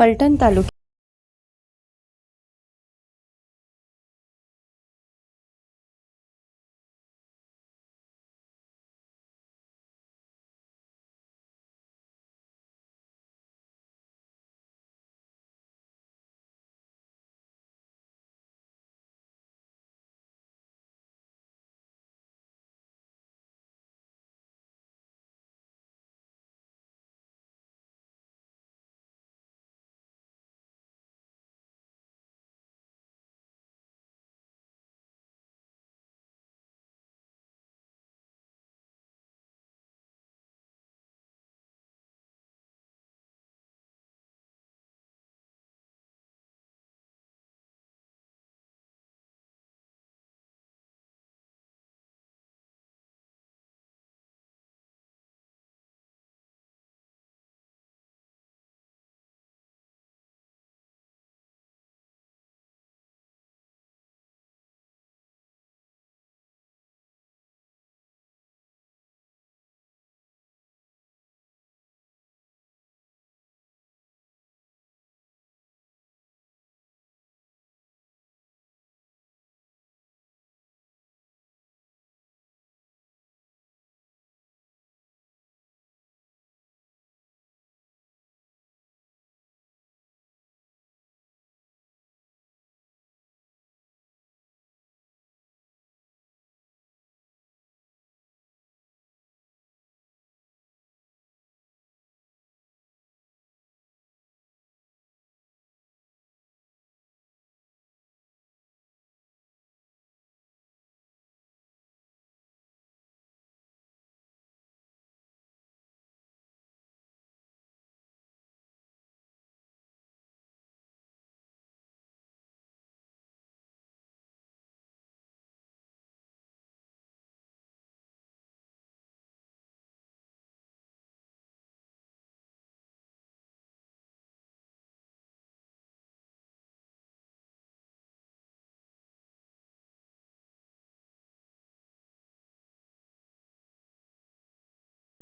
फलटण तालुक्यात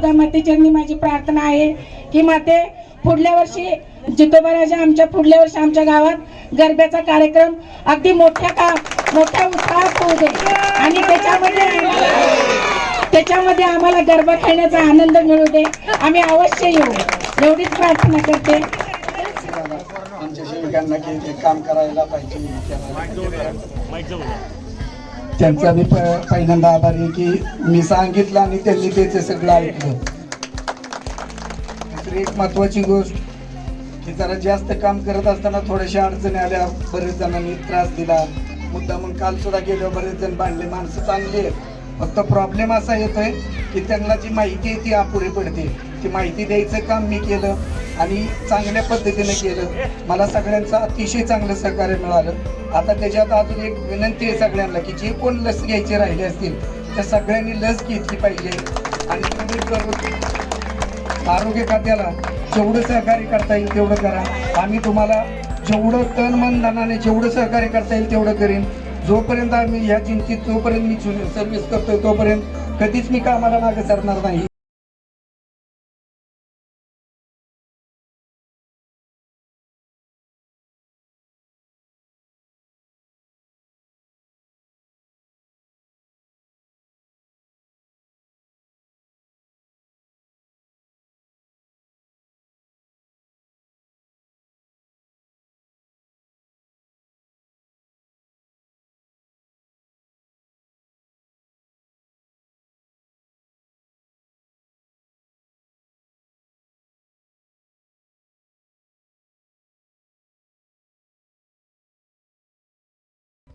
मातेचरणी माझी प्रार्थना आहे की माते पुढल्या वर्षी जितोबा राजा आमच्या पुढल्या वर्षी आमच्या गावात गरब्याचा कार्यक्रम अगदी मोठ्या का मोठ्या उत्साहात होऊ दे. आणि त्याच्यामध्ये त्याच्यामध्ये आम्हाला गरबा खेळण्याचा आनंद मिळू दे. आम्ही अवश्य येऊ. एवढीच प्रार्थना करते. आमच्या सेविकांना काम करायला पाहिजे. त्यांचा मी प- पहिल्यांदा आभारी आहे की मी सांगितलं आणि त्यांनी त्याचं सगळं ऐकलं. दुसरी एक महत्वाची गोष्ट की जरा जास्त काम करत असताना थोड्याशा अडचणी आल्या बरेच जणांनी त्रास दिला. मुद्दा मग काल सुद्धा गेलो बरेच जण बांधले माणसं चांगली आहेत. फक्त प्रॉब्लेम असा येतोय की त्यांना जी माहिती आहे ती अपुरी पडते. ती माहिती द्यायचं काम मी केलं. आणि चांगल्या पद्धतीने केलं. मला सगळ्यांचं अतिशय चांगलं सहकार्य मिळालं. आता त्याच्यात अजून एक विनंती आहे सगळ्यांना की जे कोण लस घ्यायचे राहिले असतील त्या सगळ्यांनी लस घेतली पाहिजे. आणि आरोग्य खात्याला जेवढं सहकार्य करता येईल तेवढं करा. आम्ही तुम्हाला जेवढं तन मन धनाने जेवढं सहकार्य करता येईल तेवढं करेन. जोपर्यंत आम्ही ह्या चिंतित जोपर्यंत मी सर्व्हिस करतोय तोपर्यंत कधीच मी कामाला मागे सरणार नाही.